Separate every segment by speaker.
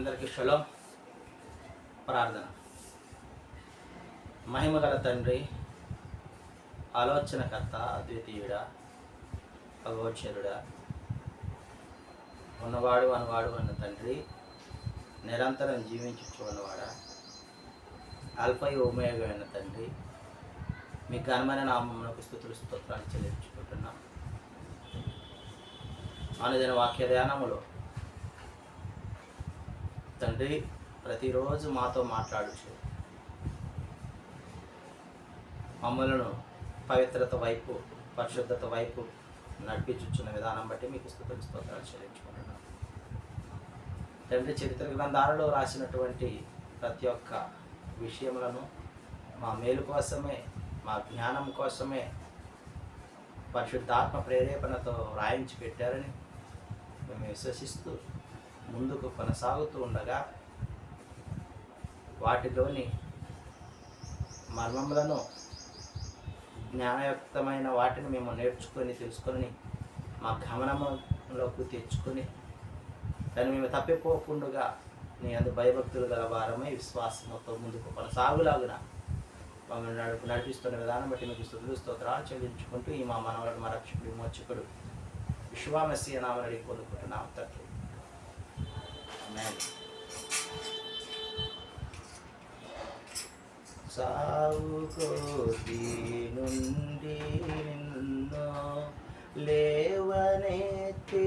Speaker 1: అందరికీ షలో ప్రార్థన. మహిమగల తండ్రి ఆలోచనకర్త అద్వితీయుడా భగవచ్చరుడా ఉన్నవాడు అనవాడు అన్న తండ్రి నిరంతరం జీవించు ఉన్నవాడా అల్పై ఓమేగా తండ్రి మీ ఘనమైన నామమునకు స్థుతులు స్తోత్రాలు చెల్లించుకుంటున్నాం. అనుదిన వాక్య ధ్యానములో తండ్రి ప్రతిరోజు మాతో మాట్లాడుచు. మమ్మలను పవిత్రత వైపు పరిశుద్ధత వైపు నడిపించుచున్న విధానం బట్టి మీకు స్థుతులు స్తోత్రాలు చెల్లించుకుంటున్నాను తండ్రి చరిత్ర గ్రంథాలలో రాసినటువంటి ప్రతి ఒక్క విషయములను మా మేలు కోసమే మా జ్ఞానం కోసమే పరిశుద్ధాత్మ ప్రేరేపణతో రాయించి పెట్టారని మేము విశ్వసిస్తూ ముందుకు కొనసాగుతూ ఉండగా వాటిలోని మర్మములను జ్ఞానయుక్తమైన వాటిని మేము నేర్చుకొని తెలుసుకొని మా గమనంలోకి తెచ్చుకొని దాన్ని మేము తప్పిపోకుండా నీ అందు భయభక్తులు గల వారమై విశ్వాసంతో ముందుకు కొనసాగులాగున మమ్మల్ని నడుపు నడిపిస్తున్న విధానం బట్టి మీకు స్థుతులు స్తోత్రాలు చెల్లించుకుంటూ ఈ మా మనవరుడు మా రక్షకుడు మోచకుడు విశ్వామస్య నామని పొందుకుంటున్నాం తండ్రి. Amen. సాగుకోటి నుండి నిన్ను లేవనెత్తి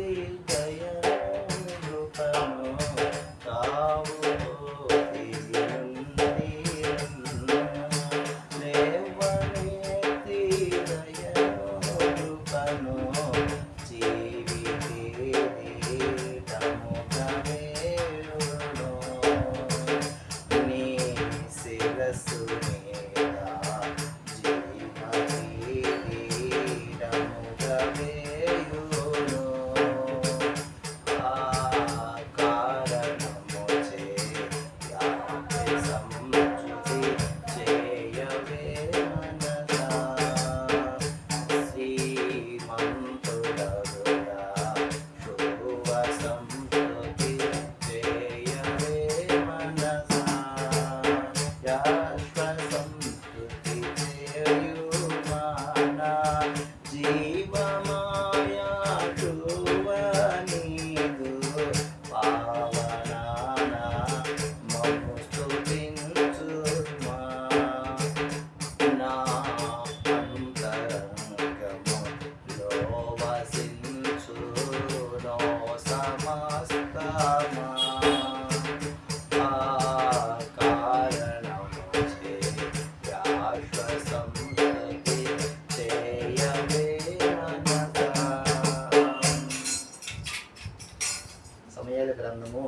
Speaker 1: సమయాల గ్రంథము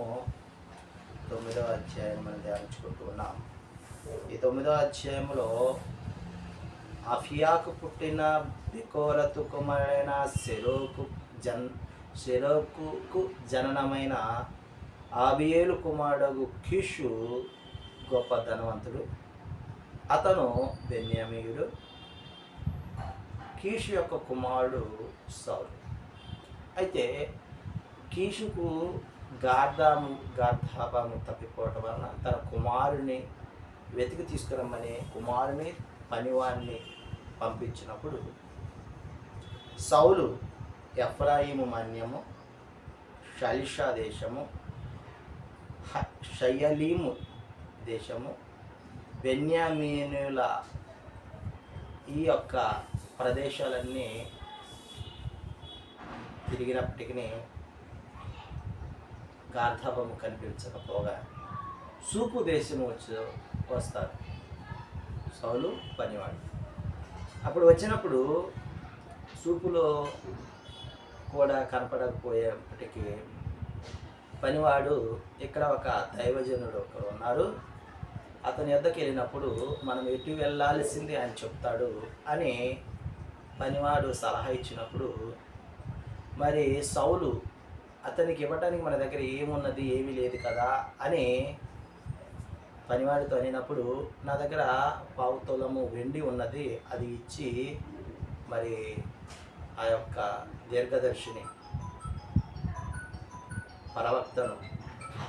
Speaker 1: తొమ్మిదో అధ్యాయం మనం ధ్యానించుకుంటూ ఉన్నాం. ఈ తొమ్మిదో అధ్యాయంలో అఫియాకు పుట్టిన బికోరతు కుమారైన సెరోకు జన్ సెరోకుకు జననమైన ఆబియేలు కుమారుడు కిషు గొప్ప ధనవంతుడు. అతను బెన్యామీయుడు. కీషు యొక్క కుమారుడు సౌరు అయితే కీషుకు గార్ధాము గార్ధాభాము తప్పిపోవటం వలన తన కుమారుని వెతికి తీసుకురమ్మని కుమారుని పనివాణ్ణి పంపించినప్పుడు సౌలు ఎఫ్రాయిము మన్యము షలిషా దేశము షయలీము దేశము బెన్యామీనుల ఈ యొక్క ప్రదేశాలన్నీ తిరిగినప్పటికీ గార్ధవము కనిపించకపోగా సూపు దేశం వచ్చి వస్తారు. సౌలు పనివాడు. అప్పుడు వచ్చినప్పుడు సూపులో కూడా కనపడకపోయేప్పటికీ పనివాడు ఇక్కడ ఒక దైవజనుడు ఒకరు ఉన్నారు. అతని యొద్దకు వెళ్ళినప్పుడు మనం ఎటు వెళ్ళాల్సింది ఆయన చెప్తాడు అని పనివాడు సలహా ఇచ్చినప్పుడు మరి సౌలు అతనికి ఇవ్వటానికి మన దగ్గర ఏమున్నది ఏమీ లేదు కదా అని పనివాడితో అనినప్పుడు నా దగ్గర పావు తులము వెండి ఉన్నది అది ఇచ్చి మరి ఆ యొక్క దీర్ఘదర్శిని ప్రవక్తను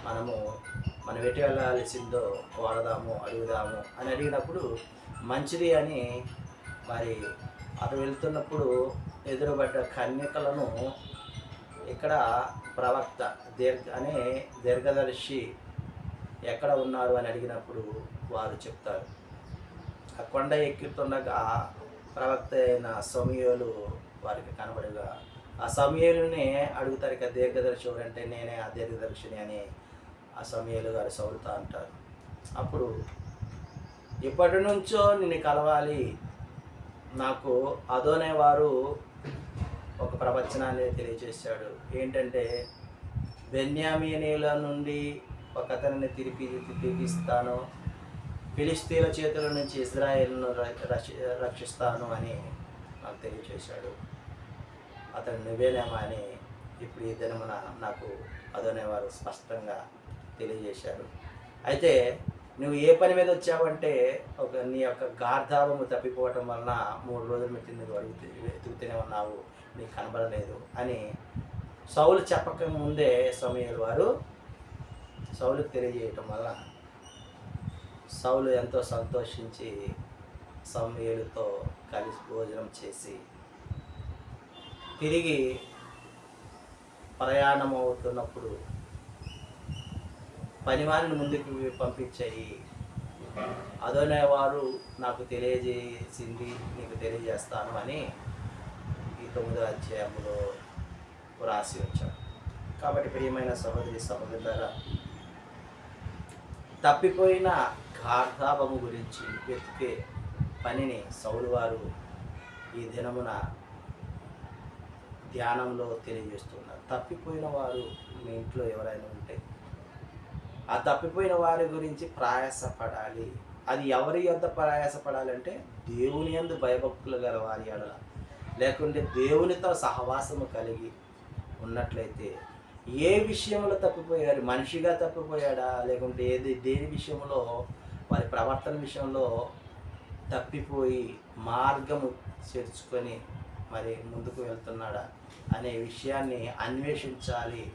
Speaker 1: మనము మనం ఎటు వెళ్ళాల్సిందో వాడదాము అడుగుదాము అని అడిగినప్పుడు మంచిది అని మరి అటు వెళ్తున్నప్పుడు ఎదురుపడ్డ కన్యకలను ఇక్కడ ప్రవక్త దీర్ఘ అనే దీర్ఘదర్శి ఎక్కడ ఉన్నారు అని అడిగినప్పుడు వారు చెప్తారు. ఆ కొండ ఎక్కుతుండగా ప్రవక్త అయిన సమయలు వారికి కనబడగా ఆ సమయలుని అడుగుతారు ఇక దీర్ఘదర్శి ఎవరంటే నేనే ఆ దీర్ఘదర్శిని అని ఆ సమయలు గారు సౌలుతా అంటారు. అప్పుడు ఇప్పటి నుంచో నిన్ను కలవాలి. నాకు అదోనే వారు ఒక ప్రవచనాన్ని తెలియజేశాడు. ఏంటంటే బెన్యామీనీల నుండి ఒక అతనిని తిరిపి తిరిపిస్తాను ఫిలిస్తీన్ల చేతుల నుంచి ఇజ్రాయెల్ను రక్షిస్తాను అని నాకు తెలియజేశాడు. అతను నువ్వేనేమా అని ఇప్పుడు ఈ దినమున నాకు అదనేవారు స్పష్టంగా తెలియజేశారు. అయితే నువ్వు ఏ పని మీద వచ్చావంటే ఒక నీ యొక్క గార్ధావము తప్పిపోవటం వలన మూడు రోజులు మెట్టి నువ్వు అడుగుతూ వెతుకుతూనే ఉన్నావు. నీకు కనబడలేదు అని సౌలు చెప్పక ముందే సమయాలు వారు సౌలుకు తెలియజేయటం వల్ల సౌలు ఎంతో సంతోషించి సమయలతో కలిసి భోజనం చేసి తిరిగి ప్రయాణం అవుతున్నప్పుడు పనివారిని ముందుకు పంపించాయి అదోనే వారు నాకు తెలియజేసింది నీకు తెలియజేస్తాను అని తొమ్మిదో అధ్యాయంలో రాసి వచ్చాడు కాబట్టి ప్రియమైన సహోదరి సహోదరులారా తప్పిపోయిన గార్ధాభము గురించి వెతికే పనిని సౌలు వారు ఈ దినమున ధ్యానంలో తెలియజేస్తున్నారు. తప్పిపోయిన వారు మీ ఇంట్లో ఎవరైనా ఉంటే ఆ తప్పిపోయిన వారి గురించి ప్రయాసపడాలి. అది ఎవరి యొద్ద ప్రయాసపడాలంటే దేవుని యందు భయభక్తులు గల వారి అడలా లేకుంటే దేవునితో సహవాసము కలిగి ఉన్నట్లయితే ఏ విషయంలో తప్పిపోయారు మనిషిగా తప్పిపోయాడా? లేకుంటే ఏది? దేని విషయంలో? వారి ప్రవర్తన విషయంలో తప్పిపోయి మార్గము చేర్చుకొని మరి ముందుకు వెళ్తున్నాడా అనే విషయాన్ని అన్వేషించాలి.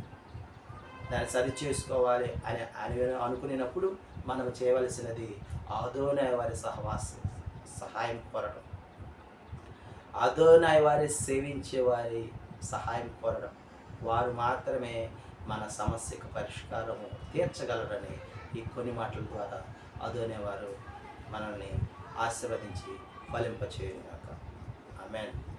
Speaker 1: దాన్ని సరి చేసుకోవాలి అని అని అనుకునేటప్పుడు మనం చేయవలసినది ఆదోనే వారి సహవాసం సహాయం కోరడం అదోనాయ్ వారి సేవించే వారి సహాయం కోరడం. వారు మాత్రమే మన సమస్యకు పరిష్కారము తీర్చగలరని ఈ కొన్ని మాటల ద్వారా అదోనే వారు మనల్ని ఆశీర్వదించి ఫలింపచేయను ఆమెన్.